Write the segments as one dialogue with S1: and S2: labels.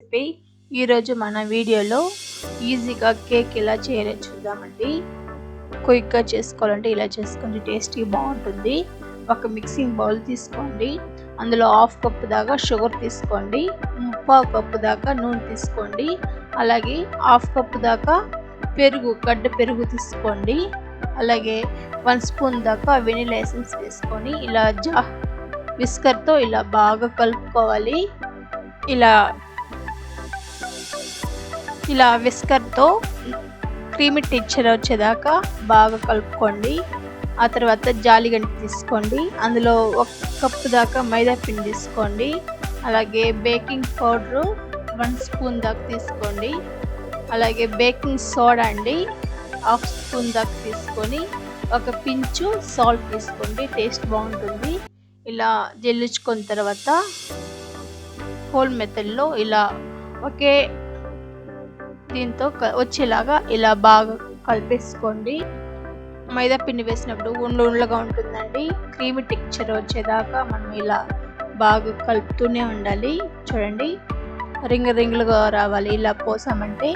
S1: Recipe ఈరోజు మన వీడియోలో ఈజీగా కేక్ ఎలా చేయాలో చూద్దామండి. క్విక్గా చేసుకోవాలంటే ఇలా చేసుకోండి టేస్టీ బాగుంటుంది. ఒక మిక్సింగ్ బౌల్ తీసుకోండి అందులో హాఫ్ కప్ దాకా షుగర్ తీసుకోండి ముప్పావు కప్పు దాకా నూనె తీసుకోండి అలాగే హాఫ్ కప్ దాకా పెరుగు గడ్డ పెరుగు తీసుకోండి అలాగే వన్ స్పూన్ దాకా వెనీలా ఎసెన్స్ వేసుకొని ఇలా జా విస్కర్తో ఇలా బాగా కలుపుకోవాలి. ఇలా ఇలా విస్కర్తో క్రీమీ టెక్చర్ వచ్చేదాకా బాగా కలుపుకోండి. ఆ తర్వాత జాలిగంట తీసుకోండి. అందులో ఒక కప్పు దాకా మైదా పిండి తీసుకోండి. అలాగే బేకింగ్ పౌడరు వన్ స్పూన్ దాకా తీసుకోండి. అలాగే బేకింగ్ సోడా అండి హాఫ్ స్పూన్ దాకా తీసుకొని ఒక పించు సాల్ట్ తీసుకోండి. టేస్ట్ బాగుంటుంది. ఇలా జల్లించుకున్న తర్వాత హోల్ మెథడ్లో ఇలా ఒకే దీంతో వచ్చేలాగా ఇలా బాగా కలిపేసుకోండి. మైదా పిండి వేసినప్పుడు ఉండ్లు ఉండ్లుగా ఉంటుందండి. క్రీమీ టెక్చర్ వచ్చేదాకా మనం ఇలా బాగా కలుపుతూనే ఉండాలి. చూడండి రింగ్ రింగులుగా రావాలి. ఇలా పోసామంటే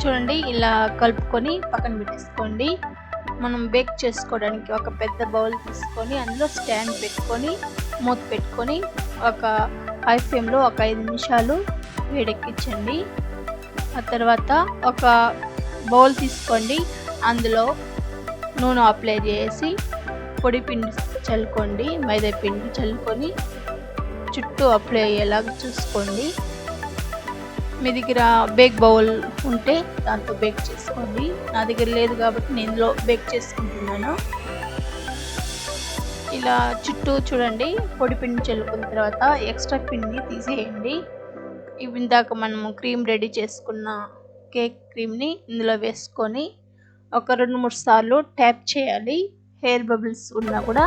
S1: చూడండి ఇలా కలుపుకొని పక్కన పెట్టేసుకోండి. మనం బేక్ చేసుకోవడానికి ఒక పెద్ద బౌల్ తీసుకొని అందులో స్టాండ్ పెట్టుకొని మూత పెట్టుకొని ఒక హై ఫ్లేమ్లో ఒక ఐదు నిమిషాలు వేడెక్కించండి. ఆ తర్వాత ఒక బౌల్ తీసుకోండి. అందులో నూనె అప్లై చేసి పొడి పిండి చల్లుకోండి. మైదా పిండి చల్లుకొని చుట్టూ అప్లై అయ్యేలాగా చూసుకోండి. మీ దగ్గర బేక్ బౌల్ ఉంటే దాంతో బేక్ చేసుకోండి. నా దగ్గర లేదు కాబట్టి నేను ఇందులో బేక్ చేసుకుంటున్నాను. ఇలా చుట్టూ చూడండి. పొడి పిండి చల్లుకున్న తర్వాత ఎక్స్ట్రా పిండి తీసేయండి. ఇందాక మనము క్రీమ్ రెడీ చేసుకున్న కేక్ క్రీమ్ని ఇందులో వేసుకొని ఒక రెండు మూడు సార్లు ట్యాప్ చేయాలి. హెయిర్ బబుల్స్ ఉన్నా కూడా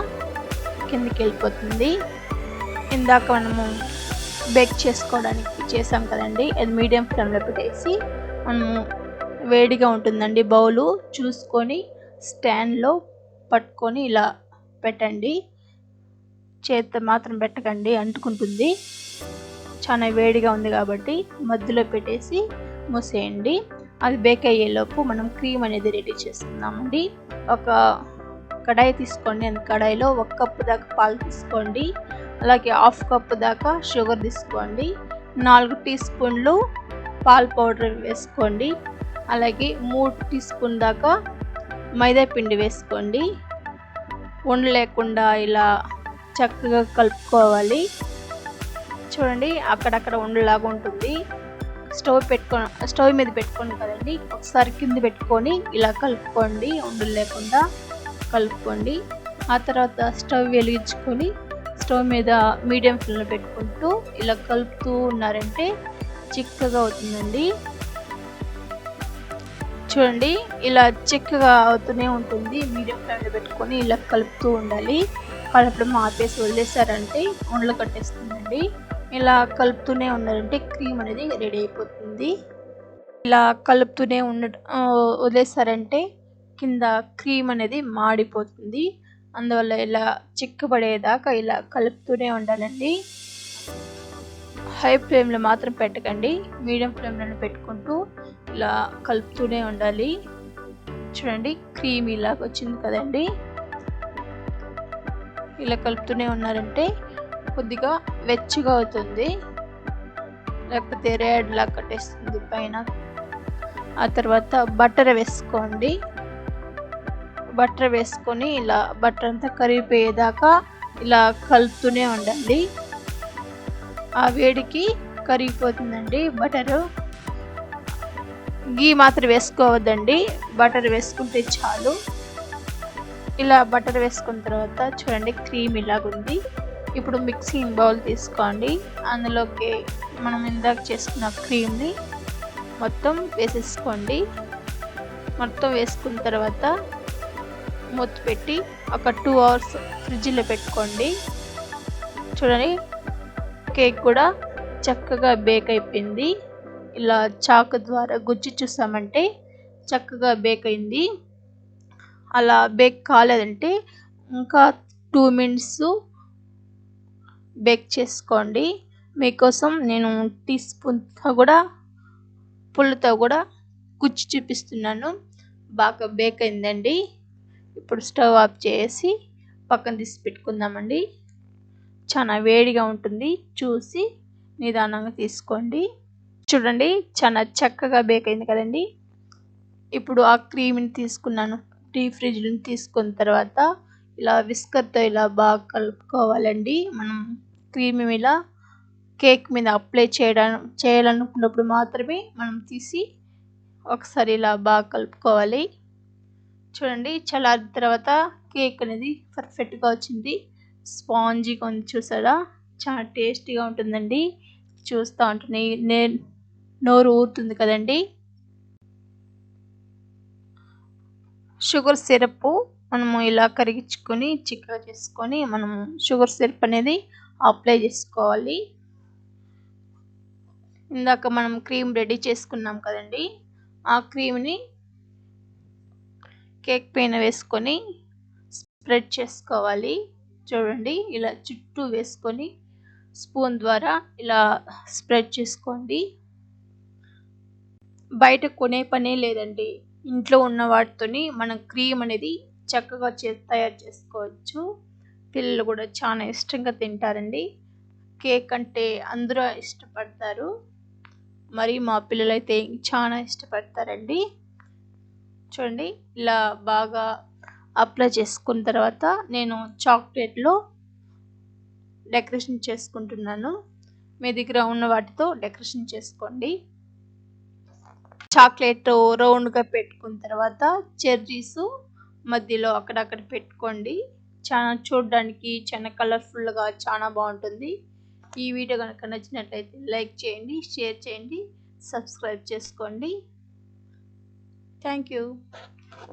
S1: కిందకి వెళ్ళిపోతుంది. ఇందాక మనము బేక్ చేసుకోవడానికి చేసాం కదండి. అది మీడియం ఫ్లేమ్లో పెట్టేసి మనము వేడిగా ఉంటుందండి బౌలు. చూసుకొని స్టాండ్లో పట్టుకొని ఇలా పెట్టండి. చేత్తో మాత్రం పెట్టకండి అంటుకుంటుంది. చాలా వేడిగా ఉంది కాబట్టి మధ్యలో పెట్టేసి మూసేయండి. అది బేక్ అయ్యేలోపు మనం క్రీమ్ అనేది రెడీ చేసుకుందామండి ఒక కడాయి తీసుకోండి. అందు కడాయిలో ఒక కప్పు దాకా పాలు తీసుకోండి. అలాగే హాఫ్ కప్పు దాకా షుగర్ తీసుకోండి. నాలుగు టీ స్పూన్లు పాల పౌడర్ వేసుకోండి. అలాగే మూడు టీ స్పూన్ దాకా మైదా పిండి వేసుకోండి. ఉండలేకుండా ఇలా చక్కగా కలుపుకోవాలి. చూడండి అక్కడక్కడ ఉండలాగా ఉంటుంది. స్టవ్ పెట్టుకొని స్టవ్ మీద పెట్టుకోండి కదండి. ఒకసారి కింద పెట్టుకొని ఇలా కలుపుకోండి. ఉండలు లేకుండా కలుపుకోండి. ఆ తర్వాత స్టవ్ వెలిగించుకొని స్టవ్ మీద మీడియం ఫ్లేమ్లో పెట్టుకుంటూ ఇలా కలుపుతూ ఉన్నారంటే చిక్కగా అవుతుందండి. చూడండి ఇలా చిక్కగా అవుతూనే ఉంటుంది. మీడియం ఫ్లేమ్లో పెట్టుకొని ఇలా కలుపుతూ ఉండాలి. కలపడం ఆపేసి వదిలేసారంటే ఉండలు కట్టేస్తుందండి. ఇలా కలుపుతూనే ఉన్నారంటే క్రీమ్ అనేది రెడీ అయిపోతుంది. ఇలా కలుపుతూనే ఉండ వదిలేసారంటే కింద క్రీమ్ అనేది మాడిపోతుంది. అందువల్ల ఇలా చిక్కబడేదాకా ఇలా కలుపుతూనే ఉండాలండి. హై ఫ్లేమ్లో మాత్రం పెట్టకండి. మీడియం ఫ్లేమ్లో పెట్టుకుంటూ ఇలా కలుపుతూనే ఉండాలి. చూడండి క్రీమ్ ఇలాగ వచ్చింది కదండి. ఇలా కలుపుతూనే ఉన్నారంటే కొద్దిగా వెచ్చగా అవుతుంది. లేకపోతే రేడ్ లా కట్టేస్తుంది పైన. ఆ తర్వాత బటర్ వేసుకోండి. బటర్ వేసుకొని ఇలా బటర్ అంతా కరిగిపోయేదాకా ఇలా కలుపుతూనే ఉండండి. ఆ వేడికి కరిగిపోతుందండి బటరు. గీ మాత్రం వేసుకోవద్దండి. బటర్ వేసుకుంటే చాలు. ఇలా బటర్ వేసుకున్న తర్వాత చూడండి క్రీమ్ ఇలాగుంది. ఇప్పుడు మిక్సింగ్ బౌల్ తీసుకోండి. అందులోకి మనం ఇందాక చేసుకున్న క్రీమ్ని మొత్తం వేసేసుకోండి. మొత్తం వేసుకున్న తర్వాత మూత పెట్టి ఒక టూ అవర్స్ ఫ్రిడ్జ్లో పెట్టుకోండి. చూడండి కేక్ కూడా చక్కగా బేక్ అయిపోయింది. ఇలా చాకు ద్వారా గుజ్జు చూసామంటే చక్కగా బేక్ అయింది. అలా బేక్ కాలేదంటే ఇంకా టూ మినిట్స్ బేక్ చేసుకోండి. మీకోసం నేను టీ స్పూన్తో కూడా పుల్లతో కూడా గుచ్చి చూపిస్తున్నాను. బాగా బేక్ అయిందండి. ఇప్పుడు స్టవ్ ఆఫ్ చేసి పక్కన తీసి పెట్టుకుందామండి. చాలా వేడిగా ఉంటుంది. చూసి నిదానంగా తీసుకోండి. చూడండి చాలా చక్కగా బేక్ అయింది కదండి. ఇప్పుడు ఆ క్రీమ్ని తీసుకున్నాను. టీ ఫ్రిడ్జ్ని తీసుకున్న తర్వాత ఇలా విస్కర్తో ఇలా బాగా కలుపుకోవాలండి. మనం క్రీమ్ ఇలా కేక్ మీద అప్లై చేయడం చేయాలనుకున్నప్పుడు మాత్రమే మనం తీసి ఒకసారి ఇలా బాగా కలుపుకోవాలి. చూడండి చల్లారిన తర్వాత కేక్ అనేది పర్ఫెక్ట్గా వచ్చింది. స్పాంజీగా ఉంది చూసారా? చాలా టేస్టీగా ఉంటుందండి. చూస్తూ ఉంటుంది నే నోరు ఊరుతుంది కదండి. షుగర్ సిరప్ మనము ఇలా కరిగించుకొని చిక్కగా చేసుకొని మనము షుగర్ సిరప్ అనేది అప్లై చేసుకోవాలి. ఇందాక మనం క్రీమ్ రెడీ చేసుకున్నాం కదండి. ఆ క్రీమ్ని కేక్ పైన వేసుకొని స్ప్రెడ్ చేసుకోవాలి. చూడండి ఇలా చుట్టూ వేసుకొని స్పూన్ ద్వారా ఇలా స్ప్రెడ్ చేసుకోండి. బయట కొనే పనే లేదండి. ఇంట్లో ఉన్న వాటితోని మనం క్రీమ్ అనేది చక్కగా చే తయారు చేసుకోవచ్చు. పిల్లలు కూడా చాలా ఇష్టంగా తింటారండి. కేక్ అంటే అందరూ ఇష్టపడతారు. మరి మా పిల్లలైతే చాలా ఇష్టపడతారండి. చూడండి ఇలా బాగా అప్లై చేసుకున్న తర్వాత నేను చాక్లెట్లో డెకరేషన్ చేసుకుంటున్నాను. మీ దగ్గర ఉన్న వాటితో డెకరేషన్ చేసుకోండి. చాక్లెట్ రౌండ్గా పెట్టుకున్న తర్వాత చెర్రీస్ మధ్యలో అక్కడక్కడ పెట్టుకోండి. చాలా చూడడానికి చాలా కలర్ఫుల్గా చాలా బాగుంటుంది. ఈ వీడియో కనుక నచ్చినట్లయితే లైక్ చేయండి షేర్ చేయండి సబ్స్క్రైబ్ చేసుకోండి. Thank you.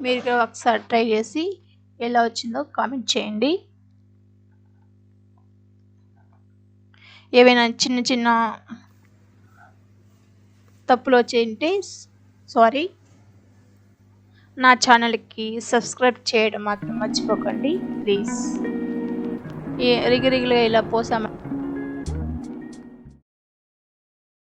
S1: మీరు కూడా ఒకసారి ట్రై చేసి ఎలా వచ్చిందో కామెంట్ చేయండి. ఏవైనా చిన్న చిన్న తప్పులు వచ్చేయంటే సారీ. నా ఛానల్కి సబ్స్క్రైబ్ చేయడం మాత్రం మర్చిపోకండి ప్లీజ్. ఏ రిగిరిగిలో ఇలా పోసాం